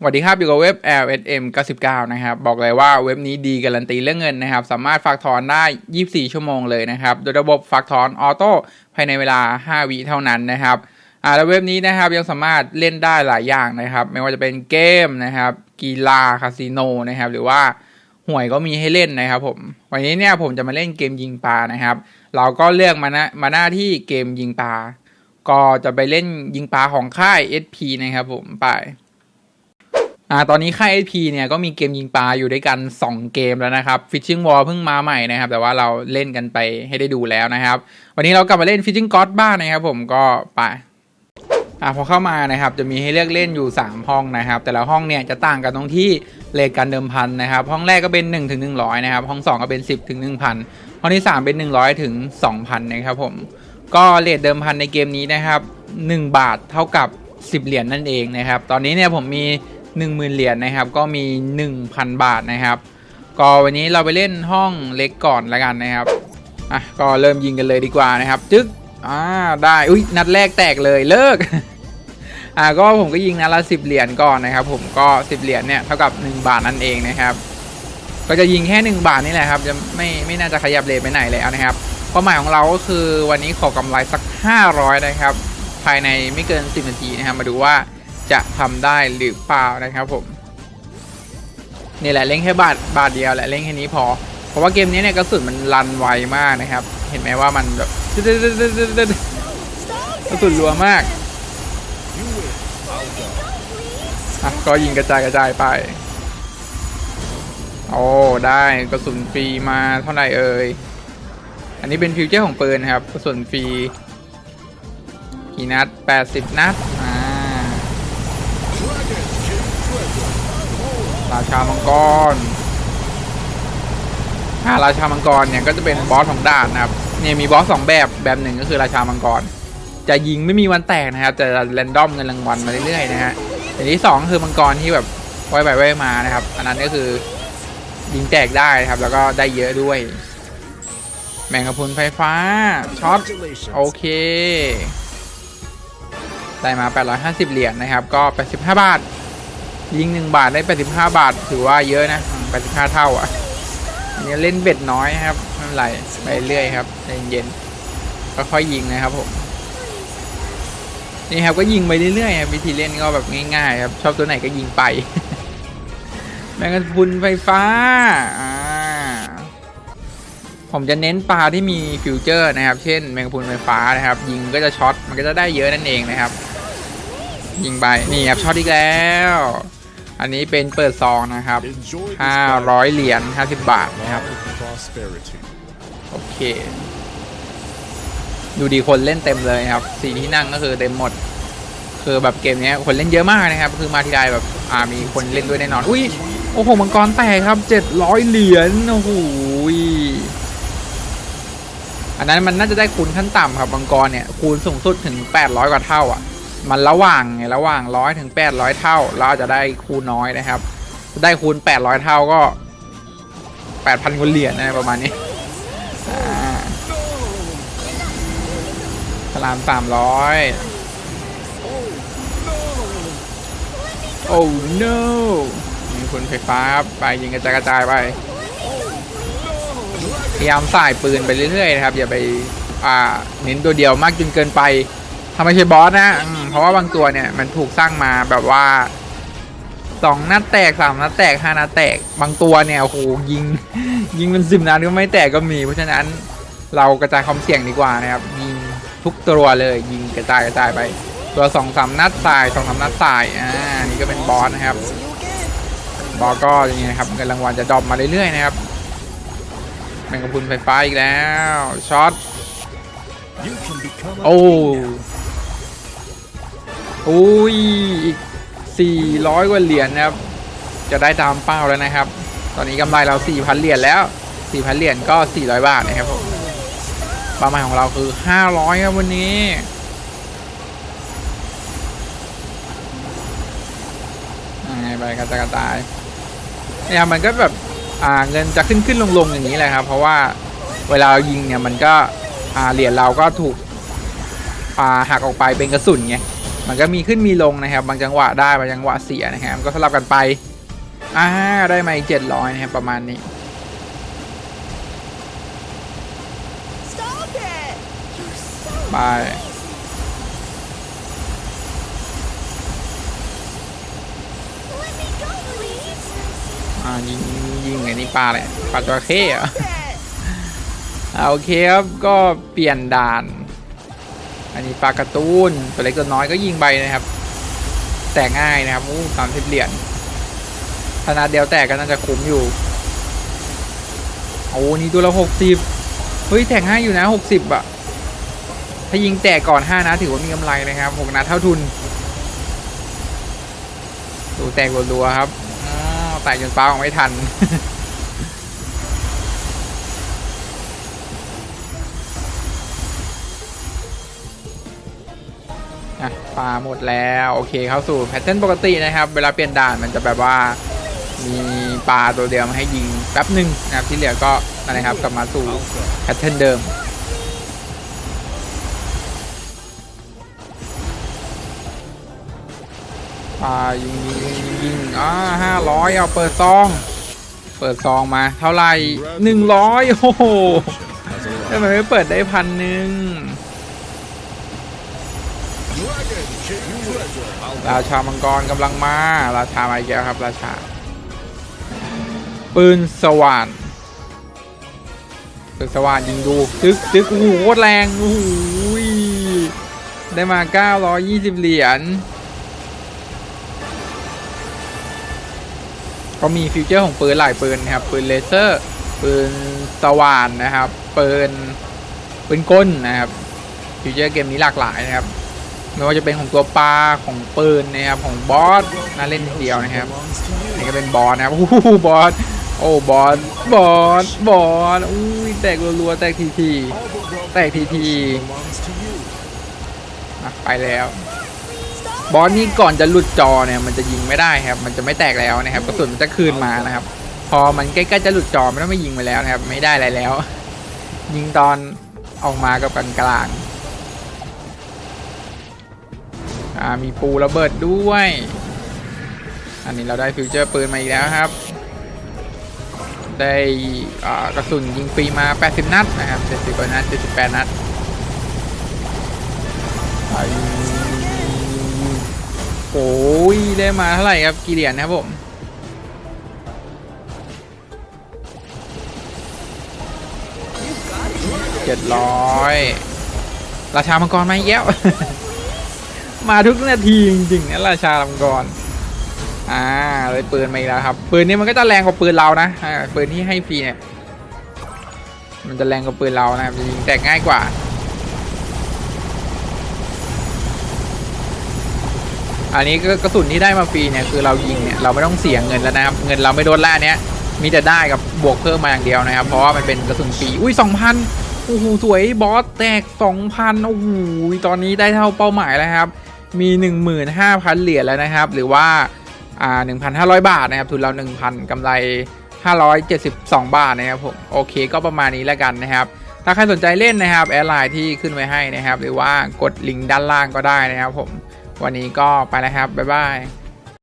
สวัสดีครับ อยู่กับเว็บ LSM 99 นะครับ บอกเลยว่าเว็บนี้ดีการันตีเรื่องเงินนะครับ สามารถฝากถอนได้ 24 ชั่วโมงเลยนะครับ โดยระบบฝากถอนออโต้ภายในเวลา 5 วิเท่านั้นนะครับอ่าแล้วเว็บนี้นะครับยังสามารถเล่นได้หลายอย่างนะครับ ไม่ว่าจะเป็นเกมนะครับ กีฬาคาสิโนนะครับ หรือว่าหวยก็มีให้เล่นนะครับผม วันนี้เนี่ยผมจะมาเล่นเกมยิงปลานะครับ เราก็เลือกมานะมาหน้าที่เกมยิงปลา ก็จะไปเล่นยิงปลาของค่าย SP นะครับผมไป อ่าตอนนี้ค่าย SP เนี่ยก็มีเกมยิงปลาอยู่ด้วยกัน 2 เกมแล้วนะครับ Fishing War เพิ่งมาใหม่นะครับ แต่ว่าเราเล่นกันไปให้ได้ดูแล้วนะครับ วันนี้เรากลับมาเล่น Fishing God บ้างนะครับผมก็ไปอ่าพอเข้ามานะครับจะมีให้เลือกเล่นอยู่ 3 ห้องนะครับ แต่ละห้องเนี่ยจะต่างกันตรงที่เลทการเดิมพันนะครับ ห้องแรกก็เป็น1ถึง100นะครับ ห้อง 2 ก็เป็น 10ถึง1,000ห้องที่ 3 เป็น 100ถึง2,000นะครับผมก็เลทเดิมพันในเกมนี้นะครับ 1 บาทเท่ากับ 10 เหรียญนั่นเองนะครับ ตอนนี้เนี่ยผมมี 10,000 เหรียญนะครับ ก็มี 1,000 บาทนะครับ ก็วันนี้เราไปเล่นห้องเล็กก่อนแล้วกันนะครับอะก็เริ่มยิงกันเลยดีกว่านะครับ จึ๊กอ่าได้อุ้ยนัดแรกแตกเลยเลิกอ่าก็ผมก็ยิงนัดละ10เหรียญก่อนนะครับ ผมก็10เหรียญเนี่ยเท่ากับ 1 บาทนั่นเองนะครับ ก็จะยิงแค่ 1 บาทนี่แหละครับ จะไม่ไม่น่าจะขยับเลทไปไหนแล้วนะครับเป้าหมายของเราก็คือวันนี้ขอกำไรสัก 500 นะครับ ภายในไม่เกิน 10 นาทีนะครับ มาดูว่า จะทำได้หรือเปล่านะครับผมนี่แหละเล่นแค่บาทบาทเดียวแหละเล่นแค่นี้พอ เพราะว่าเกมนี้เนี่ยกระสุนมันรันไวมากนะครับ เห็นไหมว่ามันแบบกระสุนรัวมากอะก็ยิงกระจายกระจายไป โอ้ได้กระสุนฟรีมาเท่าไหร่เอ่ย อันนี้เป็นฟิวเจอร์ของปืนครับ กระสุนฟรีกี่นัด 80 นัด ราชามังกรอ่าราชามังกรเนี่ยก็จะเป็นบอสของด่านนะครับ เนี่ยมีบอสสองแบบแบบหนึ่งก็คือราชามังกร จะยิงไม่มีวันแตกนะครับแต่แรนดอมเงินรางวัลมาเรื่อยๆนะฮะอย่างที่สองคือมังกรที่แบบไว้ไปไว้มานะครับ อันนั้นก็คือยิงแตกได้นะครับ แล้วก็ได้เยอะด้วย แมงกะพรุนไฟฟ้าช็อตโอเค ได้มา 850 เหรียญนะครับ ก็ 85 บาท ยิง 1 บาทได้ 85 บาท ถือว่าเยอะนะ 85 เท่าอะ อันนี้เล่นเบ็ดน้อยนะครับไม่เป็นไรไปเรื่อยครับเย็นๆค่อยๆยิงนะครับผม นี่ครับก็ยิงไปเรื่อยๆวิธีเล่นก็แบบง่ายๆครับ ชอบตัวไหนก็ยิงไป แมงกะพรุนไฟฟ้า อ่า ผมจะเน้นปลาที่มีฟิวเจอร์นะครับ เช่นแมงกะพรุนไฟฟ้านะครับ ยิงก็จะช็อต มันก็จะได้เยอะนั่นเองนะครับ ยิงไปนี่ครับช็อตอีกแล้ว อันนี้เป็นเปิดซองนะครับ 500 เหรียญ50 บาทนะครับ โอเค ดูดีคนเล่นเต็มเลยครับสีที่นั่งก็คือเต็มหมด คือแบบเกมนี้คนเล่นเยอะมากนะครับ คือมาทีไรแบบอ่ามีคนเล่นด้วยแน่นอน อุ้ยโอ้โหมังกรแตกครับ700เหรียญโอ้โหอันนั้นมันน่าจะได้คูณขั้นต่ำครับมังกรเนี่ยคูณสูงสุดถึง 800 กว่าเท่าอะ มันระหว่างไงระหว่าง100ถึง800เท่า เราจะได้คูณน้อยนะครับ ได้คูณ800เท่าก็8,000กว่าเหรียญนะประมาณนี้อ่าพลาม300โอ้ no มีคนไฟฟ้าครับไปยิงกระจายกระจายไป พยายามใส่ปืนไปเรื่อยๆนะครับ อย่าไป อ่า เน้นตัวเดียวมากจนเกินไป ถ้าไม่ใช่บอสนะอืมเพราะว่าบางตัวเนี่ยมันถูกสร้างมาแบบว่าสองนัดแตกสามนัดแตกห้านัดแตกบางตัวเนี่ยโอ้โหยิง ยิงเป็นสิบนัดก็ไม่แตกก็มี เพราะฉะนั้นเรากระจายความเสี่ยงดีกว่านะครับ ยิงทุกตัวเลยยิงกระจายกระจายไป ตัวสองสามนัดสายสองสามนัดสายอ่านี่ก็เป็นบอสนะครับ บอสก็อย่างนี้นะครับเงินรางวัลจะดรอปมาเรื่อยๆนะครับแมงกะพรุนไฟฟ้าอีกแล้วช็อตโอ้ อุ้ยอีก 400 กว่าเหรียญนะครับ จะได้ตามเป้าแล้วนะครับ ตอนนี้กำไรเรา 4,000 เหรียญแล้ว 4,000 เหรียญก็ 400 บาทนะครับผมเป้าหมายของเราคือ 500 ครับวันนี้ไงไปกระจายกระจายเนี่ยมันก็แบบอ่าเงินจะขึ้นขึ้นลงลงอย่างนี้แหละครับ เพราะว่าเวลาเรายิงเนี่ยมันก็อ่าเหรียญเราก็ถูกอ่าหักออกไปเป็นกระสุนไง มันก็มีขึ้นมีลงนะครับ บางจังหวะได้บางจังหวะเสียนะครับก็สลับกันไปอ่าได้มาอีกเจ็ดร้อยนะครับประมาณนี้ Stop it! You're so ไป Let me go, please! อ่ายิงยิงไอ้นี่ปลาเลยปลาจระเข้เหรอ Stop it! อ่าโอเคครับ ก็เปลี่ยนด่าน อันนี้ปลากร์ตูนตัวเล็กตัวน้อยก็ยิงไปนะครับ แตกง่ายนะครับอู้สามสิบเหรียญขนาดเดียวแตกก็น่าจะคุ้มอยู่โอ้นี่ตัวละหกสิบเฮ้ยแตกง่ายอยู่นะหกสิบอะถ้ายิงแตกก่อนห้านัดถือว่ามีกำไรนะครับหกนัดเท่าทุนดูแตกรัวๆครับอ๋อแตกจนฟ้าออกไม่ทัน ปลาหมดแล้วโอเคเข้าสู่แพทเทิร์นปกตินะครับ เวลาเปลี่ยนด่านมันจะแบบว่ามีปลาตัวเดียวมาให้ยิงแป๊บหนึ่งนะครับที่เหลือก็นั่นนะครับกลับมาสู่แพทเทิร์นเดิมปลายิงยิงยิงยิงอ่าห้าร้อยเอาเปิดซอง เปิดซองมาเท่าไหร่หนึ่งร้อยโอ้โหทำไมไม่เปิดได้พันหนึ่ง ราชามังกรกำลังมา ราชามาอีกแล้วครับ ราชา ปืนสว่านปืนสว่านยิงดูตึกตึกโอ้โหโคตรแรงโอ้โหได้มา 920 เหรียญก็มีฟิวเจอร์ของปืนหลายปืนนะครับ ปืนเลเซอร์ ปืนสว่านนะครับ ปืนปืนก้นนะครับ ฟิวเจอร์เกมนี้หลากหลายนะครับ ไม่ว่าจะเป็นของตัวปลาของปืนนะครับของบอสน่าเล่นทีเดียวนะครับนี่ก็เป็นบอสนะครับโอ้โหบอสโอ้บอสบอสบอสอุ้ยแตกรัวๆแตกทีทีๆแตกทีทีๆอะไปแล้ว บอสนี่ก่อนจะหลุดจอเนี่ยมันจะยิงไม่ได้ครับ มันจะไม่แตกแล้วนะครับกระสุนมันจะคืนมานะครับ พอมันใกล้ๆจะหลุดจอไม่ต้องไม่ยิงไปแล้วนะครับ ไม่ได้อะไรแล้ว ยิงตอนออกมากับกันกลาง อ่ามีปูระเบิดด้วย อันนี้เราได้ฟิวเจอร์ปืนมาอีกแล้วครับ ได้กระสุนยิงฟรีมา 80 นัดนะครับ 70กว่านัด 78 นัดโอ้ยได้มาเท่าไหร่ครับกี่เหรียญนะครับผมเจ็ดร้อยราชามังกรมาอีกแล้ว มาทุกนาทีจริงๆนะราชามังกรอ่าเลยปืนมาอีกแล้วครับปืนนี้มันก็จะแรงกว่าปืนเรานะอ่าปืนที่ให้ฟรีเนี่ยมันจะแรงกว่าปืนเรานะครับยิงแตกง่ายกว่าอันนี้ก็กระสุนที่ได้มาฟรีเนี่ยคือเรายิงเนี่ยเราไม่ต้องเสียเงินแล้วนะครับเงินเราไม่โดนล่าเนี้ยมีแต่ได้กับบวกเพิ่มมาอย่างเดียวนะครับ เพราะว่ามันเป็นกระสุนฟรีอุ้ยสองพันโอ้โหสวยบอสแตกสองพันโอ้โหตอนนี้ได้เท่าเป้าหมายแล้วครับ มีหนึ่งหมื่นห้าพันเหรียญแล้วนะครับ หรือว่าอ่าหนึ่งพันห้าร้อยบาทนะครับทุนเราหนึ่งพันกำไรห้าร้อยเจ็ดสิบสองบาทนะครับผมโอเคก็ประมาณนี้แล้วกันนะครับ ถ้าใครสนใจเล่นนะครับแอดไลน์ที่ขึ้นไว้ให้นะครับ หรือว่ากดลิงก์ด้านล่างก็ได้นะครับผมวันนี้ก็ไปแล้วครับบ๊ายบาย